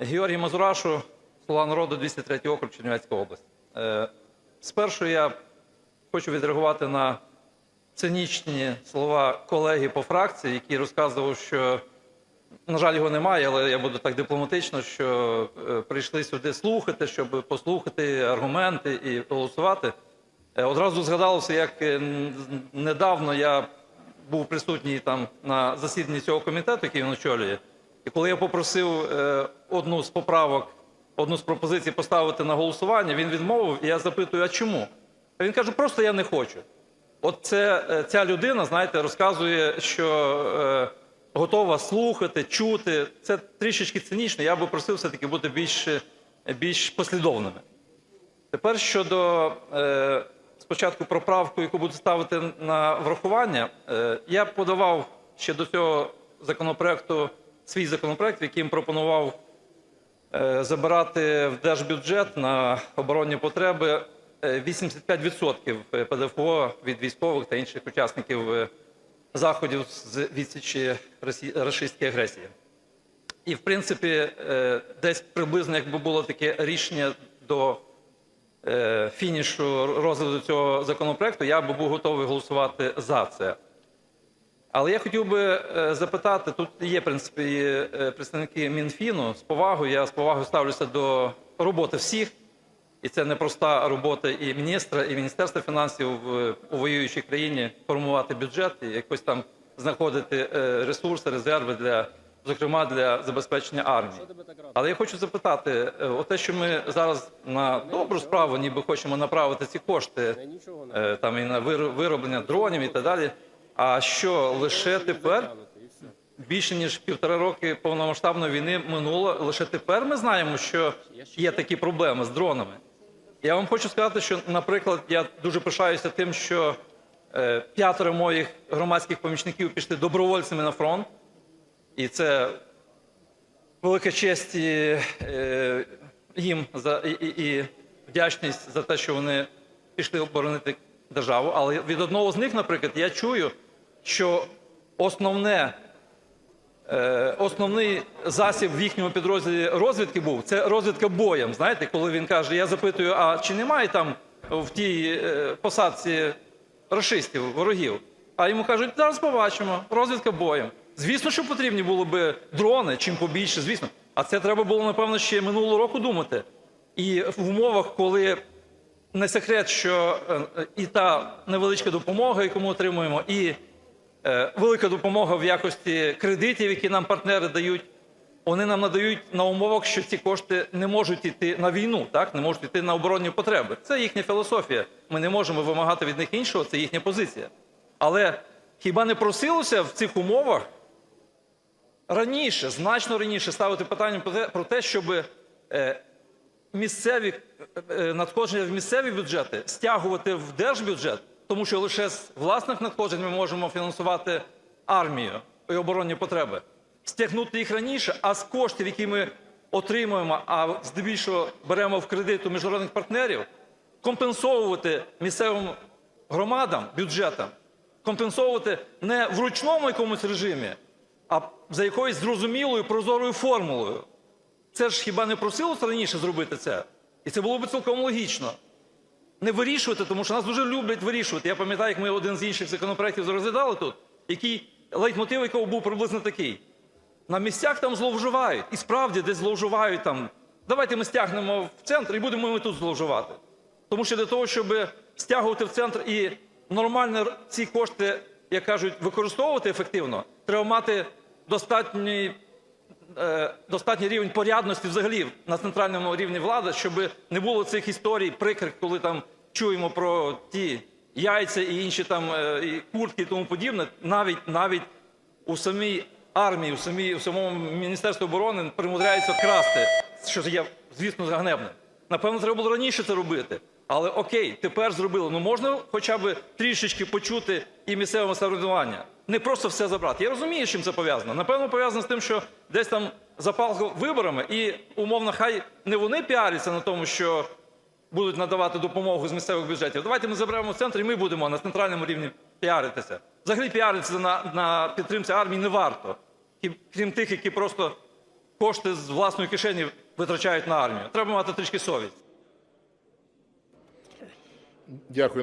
Георгій Мазурашу, «Слуга народу», 203 округ, Чернівецька область. Е, Спершу я хочу відреагувати на цинічні слова колеги по фракції, який розказував, що, на жаль, його немає, але я буду так дипломатично, що е, прийшли сюди слухати, щоб послухати аргументи і голосувати. Е, Одразу згадалося, як недавно я був присутній там на засіданні цього комітету, який він очолює. І коли я попросив е, одну з поправок, одну з пропозицій поставити на голосування, він відмовив, і я запитую, а чому? А він каже, просто я не хочу. От це, е, ця людина, знаєте, розказує, що е, готова слухати, чути. Це трішечки цинічно. Я би просив все-таки бути більш, більш послідовними. Тепер щодо е, спочатку про правку, яку буду ставити на врахування. Е, я подавав ще до цього законопроекту свій законопроект, яким пропонував е, забирати в держбюджет на оборонні потреби е, 85% ПДФО від військових та інших учасників е, заходів з відсічі росі- рашистської агресії. І, в принципі, е, десь приблизно, якби було таке рішення до е, фінішу розгляду цього законопроекту, я би був готовий голосувати за це. Але я хотів би е, запитати, тут є, в принципі, е, представники Мінфіну з повагою. Я з повагою ставлюся до роботи всіх. І це непроста робота і міністра, і Міністерства фінансів у воюючій країні формувати бюджет і якось там знаходити е, ресурси, резерви для, зокрема, для забезпечення армії. Але я хочу запитати: е, оте, що ми зараз на добру справу, ніби хочемо направити ці кошти там і на вир- вироблення дронів і так далі. А що лише тепер, більше ніж півтора роки повномасштабної війни минуло, лише тепер ми знаємо, що є такі проблеми з дронами. Я вам хочу сказати, що, наприклад, я дуже пишаюся тим, що е, п'ятеро моїх громадських помічників пішли добровольцями на фронт, і це велика честь е, їм за і, і, і вдячність за те, що вони пішли оборонити державу. Але від одного з них, наприклад, я чую, що основне, е, основний засіб в їхньому підрозділі розвідки був це розвідка боєм. Знаєте, коли він каже: Я запитую, а чи немає там в тій е, посадці рашистів, ворогів? А йому кажуть, зараз побачимо, розвідка боєм. Звісно, що потрібні були би дрони, чим побільше, звісно. А це треба було, напевно, ще минулого року думати. І в умовах, коли не секрет, що е, і та невеличка допомога, яку ми отримуємо, і велика допомога в якості кредитів, які нам партнери дають, вони нам надають на умовах, що ці кошти не можуть йти на війну, так не можуть йти на оборонні потреби. Це їхня філософія. Ми не можемо вимагати від них іншого, це їхня позиція. Але хіба не просилося в цих умовах раніше, значно раніше ставити питання про те, про те щоб е, місцеві е, надходження в місцеві бюджети стягувати в держбюджет, тому що лише з власних надходжень ми можемо фінансувати армію і оборонні потреби, стягнути їх раніше, а з коштів, які ми отримуємо, а здебільшого беремо в кредит у міжнародних партнерів, компенсовувати місцевим громадам, бюджетам, компенсовувати не в ручному якомусь режимі, а за якоюсь зрозумілою прозорою формулою. Це ж хіба не просилося раніше зробити це? І це було б цілком логічно. Не вирішувати, тому що нас дуже люблять вирішувати. Я пам'ятаю, як ми один з інших законопроєктів розглядали тут, який лейтмотив якого був приблизно такий. На місцях там зловживають. І справді десь зловживають там. Давайте ми стягнемо в центр і будемо ми тут зловживати. Тому що для того, щоб стягувати в центр і нормально ці кошти, як кажуть, використовувати ефективно, треба мати достатній достатній рівень порядності взагалі на центральному рівні влади, щоб не було цих історій, прикрих, коли там чуємо про ті яйця і інші там е, куртки і тому подібне. Навіть навіть у самій армії, у самій у самому міністерстві оборони примудряються красти, що є, звісно, ганебне. Напевно, треба було раніше це робити. Але окей, тепер зробили. Ну можна хоча б трішечки почути і місцеве самоврядування. Не просто все забрати. Я розумію, з чим це пов'язано. Напевно, пов'язано з тим, що десь там запалко виборами, і умовно, хай не вони піаряться на тому, що будуть надавати допомогу з місцевих бюджетів. Давайте ми заберемо в центр, і ми будемо на центральному рівні піаритися. Взагалі піаритися на, на підтримці армії не варто. Крім тих, які просто кошти з власної кишені витрачають на армію. Треба мати трішки совість. Дякую.